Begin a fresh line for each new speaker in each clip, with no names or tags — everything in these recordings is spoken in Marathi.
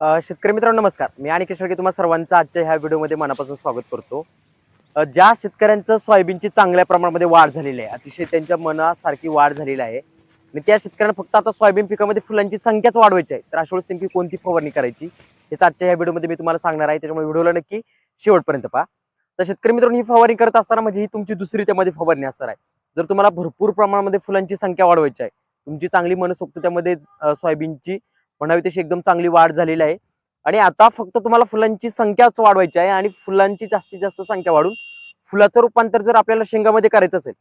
शेतकरी मित्रांनो नमस्कार. मी आणि शेळके तुम्हाला सर्वांचं आजच्या ह्या व्हिडिओमध्ये मनापासून स्वागत करतो. ज्या शेतकऱ्यांचं सोयाबीनची चांगल्या प्रमाणामध्ये वाढ झालेली आहे अतिशय त्यांच्या मनासारखी वाढ झालेली आहे आणि त्या शेतकऱ्यांना फक्त आता सोयाबीन पिकामध्ये फुलांची संख्याच वाढवायची आहे तर अशा वेळेस नेमकी कोणती फवारणी करायची हेच आजच्या ह्या व्हिडिओमध्ये मी तुम्हाला सांगणार आहे. त्याच्यामुळे व्हिडिओला नक्की शेवटपर्यंत पहा. तर शेतकरी मित्रांनो ही फवारणी करत असताना म्हणजे ही तुमची दुसरी त्यामध्ये फवारणी असणार आहे. जर तुम्हाला भरपूर प्रमाणामध्ये फुलांची संख्या वाढवायची आहे तुमची चांगली मनसोक्त त्यामध्ये सोयाबीनची म्हणावी तशी एकदम चांगली वाढ झालेली आहे. आणि आता फक्त तुम्हाला फुलांची संख्याच वाढवायची आहे आणि फुलांची जास्तीत जास्त संख्या वाढून फुलाचं रूपांतर जर आपल्याला शेंगामध्ये करायचं असेल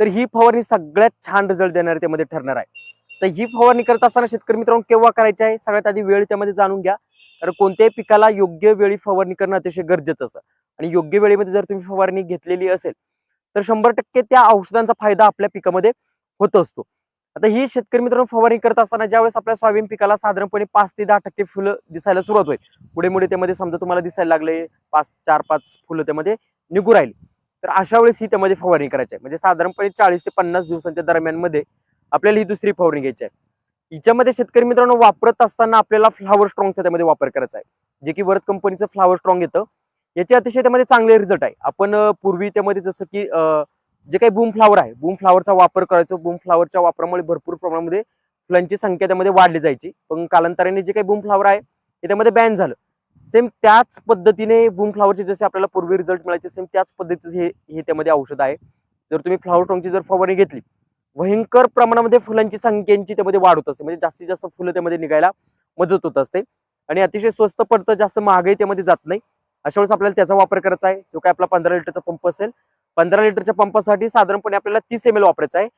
तर ही फवारणी सगळ्यात छान रिझल्ट देणार त्यामध्ये ठरणार आहे. तर ही फवारणी करत असताना शेतकरी मित्रांनो केव्हा करायची आहे? सगळ्यात आधी वेळ त्यामध्ये जाणून घ्या. कारण कोणत्याही पिकाला योग्य वेळी फवारणी करणं अतिशय गरजेचं असं आणि योग्य वेळेमध्ये जर तुम्ही फवारणी घेतलेली असेल तर शंभर टक्के त्या औषधांचा फायदा आपल्या पिकामध्ये होत असतो. आता ही शेतकरी मित्रांनो फवारणी करत असताना ज्यावेळेस आपल्या सोयाबीन पिकाला साधारणपणे पाच ते दहा टक्के फुलं दिसायला सुरुवात होईल. पुढे मुळे त्यामध्ये समजा तुम्हाला दिसायला लागले पाच चार पाच फुलं त्यामध्ये निघू राहील. तर अशा वेळेस ही त्यामध्ये फवारणी करायची आहे. म्हणजे साधारणपणे चाळीस ते पन्नास दिवसांच्या दरम्यानमध्ये आपल्याला ही दुसरी फवारणी घ्यायची आहे. हिच्यामध्ये शेतकरी मित्रांनो वापरत असताना आपल्याला फ्लावर स्ट्रॉंगचा त्यामध्ये वापर करायचा आहे. जे की वर्थ कंपनीचं फ्लावर स्ट्रॉंग येतं. याचे अतिशय त्यामध्ये चांगले रिझल्ट आहे. आपण पूर्वी त्यामध्ये जसं की अं, जे काही बूम फ्लावर आहे बूम फ्लावरचा वापर करायचो बूम फ्लावरच्या वापरामुळे भरपूर प्रमाणामध्ये फुलांची संख्या त्यामध्ये वाढली जायची. पण कालांतराने जे काही बूम फ्लावर आहे ते त्यामध्ये बॅन झालं. सेम त्याच पद्धतीने बूम फ्लावरचे जसे आपल्याला पूर्वी रिझल्ट मिळायचे सेम त्याच पद्धतीचं हे हे त्यामध्ये औषध आहे. जर तुम्ही फ्लावर स्ट्रॉंगची जर फवारणी घेतली भयंकर प्रमाणामध्ये फुलांची संख्येची त्यामध्ये वाढ होत असते. म्हणजे जास्तीत जास्त फुलं त्यामध्ये निघायला मदत होत असते. आणि अतिशय स्वस्त पडतं जास्त महागाई त्यामध्ये जात नाही. अशा वेळेस आपल्याला त्याचा वापर करायचा आहे. जो काय आपला पंधरा लिटरचा पंप असेल पंधरा लिटरच्या पंपासाठी साधारणपणे आपल्याला तीस एम एल वापरायचा आहे.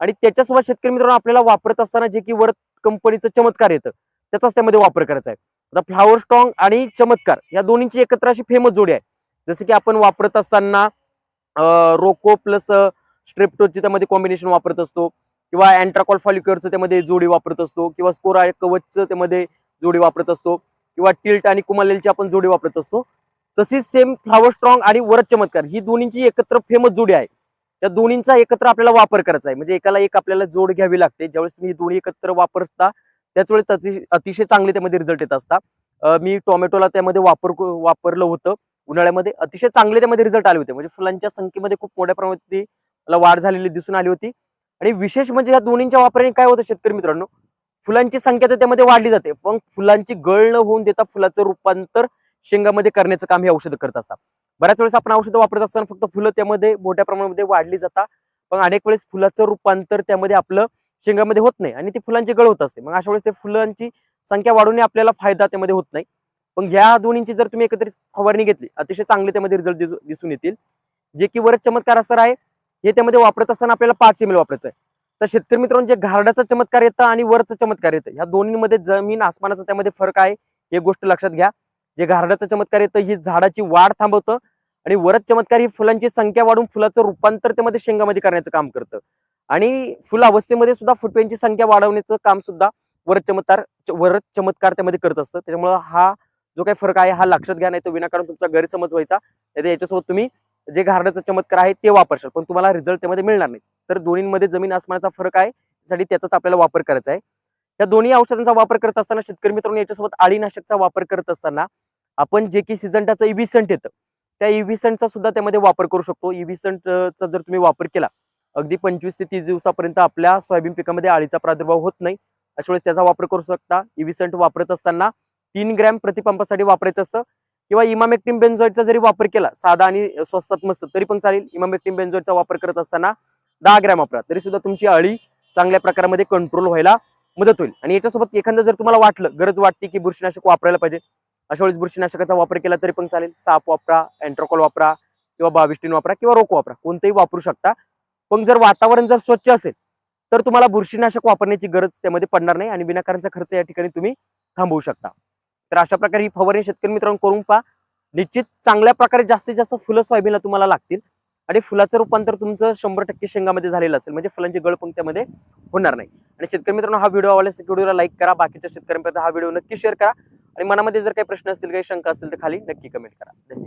आणि त्याच्यासोबत शेतकरी मित्रांनो आपल्याला वापरत असताना जे की वर कंपनीचं चमत्कार येतं. त्याचाच त्यामध्ये वापर करायचा आहे. आता फ्लावर स्ट्रॉंग आणि चमत्कार या दोन्हींची एकत्र अशी फेमस जोडी आहे. जसं की आपण वापरत असताना रोको प्लस स्ट्रेप्टोची त्यामध्ये कॉम्बिनेशन वापरत असतो. किंवा अँट्राकॉल फॉलिक्युअरचं त्यामध्ये जोडी वापरत असतो. किंवा स्कोरा कवचचं त्यामध्ये जोडी वापरत असतो. किंवा टिल्ट आणि कुमालेलची आपण जोडी वापरत असतो. तशीच सेम फ्लावर स्ट्रॉंग आणि वरद चमत्कार. ही दोन्हींची एकत्र फेमस जोडी आहे. त्या दोन्हींचा एकत्र आपल्याला वापर करायचा आहे. म्हणजे एकाला एक आपल्याला जोड घ्यावी लागते. ज्यावेळेस तुम्ही ही दोन्ही एकत्र वापरता त्याच वेळेस अतिशय चांगले त्यामध्ये रिझल्ट येत असता मी टोमॅटोला त्यामध्ये वापर वापरलं होतं. उन्हाळ्यामध्ये अतिशय चांगले त्यामध्ये रिझल्ट आले होते. म्हणजे फुलांच्या संख्येमध्ये खूप मोठ्या प्रमाणात मला वाढ झालेली दिसून आली होती. आणि विशेष म्हणजे या दोन्हींच्या वापराने काय होतं शेतकरी मित्रांनो? फुलांची संख्या तर त्यामध्ये वाढली जाते. पण फुलांची गळ न होऊन देता फुलाचं रूपांतर शेंगामध्ये करण्याचं काम हे औषधं करत असतात. बऱ्याच वेळेस आपण औषधं वापरत असताना फक्त फुलं त्यामध्ये मोठ्या प्रमाणामध्ये वाढली जातात. पण अनेक वेळेस फुलाचं रूपांतर त्यामध्ये आपलं शेंगामध्ये होत नाही आणि ती फुलांची गळ होत असते. मग अशा वेळेस ते फुलांची संख्या वाढवणे आपल्याला फायदा त्यामध्ये होत नाही. पण ह्या दोन्हींची जर तुम्ही एकत्रित फवारणी घेतली अतिशय चांगले त्यामध्ये रिझल्ट दिसून येतील. जे की वरच चमत्कार असणार आहे हे त्यामध्ये वापरत असताना आपल्याला पाच एम एल वापरायचं आहे. तर शेतकरी मित्रांनो जे घारडाचा चमत्कार येतं आणि वरचं चमत्कार येतं ह्या दोन्हीमध्ये जमीन आसमानाचा त्यामध्ये फरक आहे हे गोष्ट लक्षात घ्या. जे घारडाचा चमत्कार येतं ही झाडाची वाढ थांबवतं आणि वरच चमत्कार ही फुलांची संख्या वाढून फुलाचं रूपांतर त्यामध्ये शेंगामध्ये करण्याचं काम करतं. आणि फुल अवस्थेमध्ये सुद्धा फुटव्यांची संख्या वाढवण्याचं काम सुद्धा वरच चमत्कार वरच चमत्कार त्यामध्ये करत असतं. त्याच्यामुळं हा जो काही फरक आहे हा लक्षात घ्या नाही तो विनाकारण तुमचा गैरसमज व्हायचा. नाही याच्यासोबत तुम्ही जे घारण्याचा चमत्कार आहे ते वापरशाल. पण तुम्हाला रिझल्ट त्यामध्ये मिळणार नाही. तर दोन्हीमध्ये जमीन आसमानाचा फरक आहे त्यासाठी त्याचाच आपल्याला वापर करायचा आहे. या दोन्ही औषधांचा वापर करत असताना शेतकरी मित्रांनो याच्यासोबत आळीनाशकचा वापर करत असताना आपण जे की सिजंटाचं इव्हिसंट येतं त्या इव्हिसंटचा सुद्धा त्यामध्ये वापर करू शकतो. इव्हिसंटचा जर तुम्ही वापर केला अगदी पंचवीस ते तीस दिवसापर्यंत आपल्या सोयाबीन पिकामध्ये आळीचा प्रादुर्भाव होत नाही अशा वेळेस त्याचा वापर करू शकता. इव्हिसंट वापरत असताना तीन ग्रॅम प्रतिपंपासाठी वापरायचं असतं. किंवा इमामेक्टिम बेन्झॉइडचा जरी वापर केला साधा आणि स्वस्तात मस्त तरी पण चालेल. इमामेक्टिम बेन्झॉइडचा वापर करत असताना दहा ग्रॅम वापरा. तरी सुद्धा तुमची अळी चांगल्या प्रकारामध्ये कंट्रोल व्हायला मदत होईल. आणि याच्यासोबत एखादं जर तुम्हाला वाटलं गरज वाटते की बुरशीनाशक वापरायला पाहिजे अशा वेळेस बुरशीनाशकाचा वापर केला तरी पण चालेल. साप वापरा अँट्रोकॉल वापरा किंवा बाविस्टीन वापरा किंवा रोक वापरा. कोणतेही वापरू शकता. पण जर वातावरण जर स्वच्छ असेल तर तुम्हाला बुरशीनाशक वापरण्याची गरज त्यामध्ये पडणार नाही आणि विनाकारणचा खर्च या ठिकाणी तुम्ही थांबवू शकता. तर अशा प्रकारे ही फवारणी शेतकरी मित्रांनो करून पहा. निश्चित चांगल्या प्रकारे जास्तीत जास्त फुलं सोयाबीनला तुम्हाला लागतील आणि फुलाचं रूपांतर तुमचं शंभर टक्के शेंगामध्ये झालेलं असेल. म्हणजे फुलांची गळपंक्त्यामध्ये होणार नाही. आणि शेतकरी मित्रांनो हा व्हिडिओ आवडल्यास व्हिडिओला लाईक करा. बाकीच्या शेतकऱ्यांपर्यंत हा व्हिडिओ नक्की शेअर करा. आणि मनामध्ये जर काही प्रश्न असतील काही शंका असतील तर खाली नक्की कमेंट करा. धन्यवाद.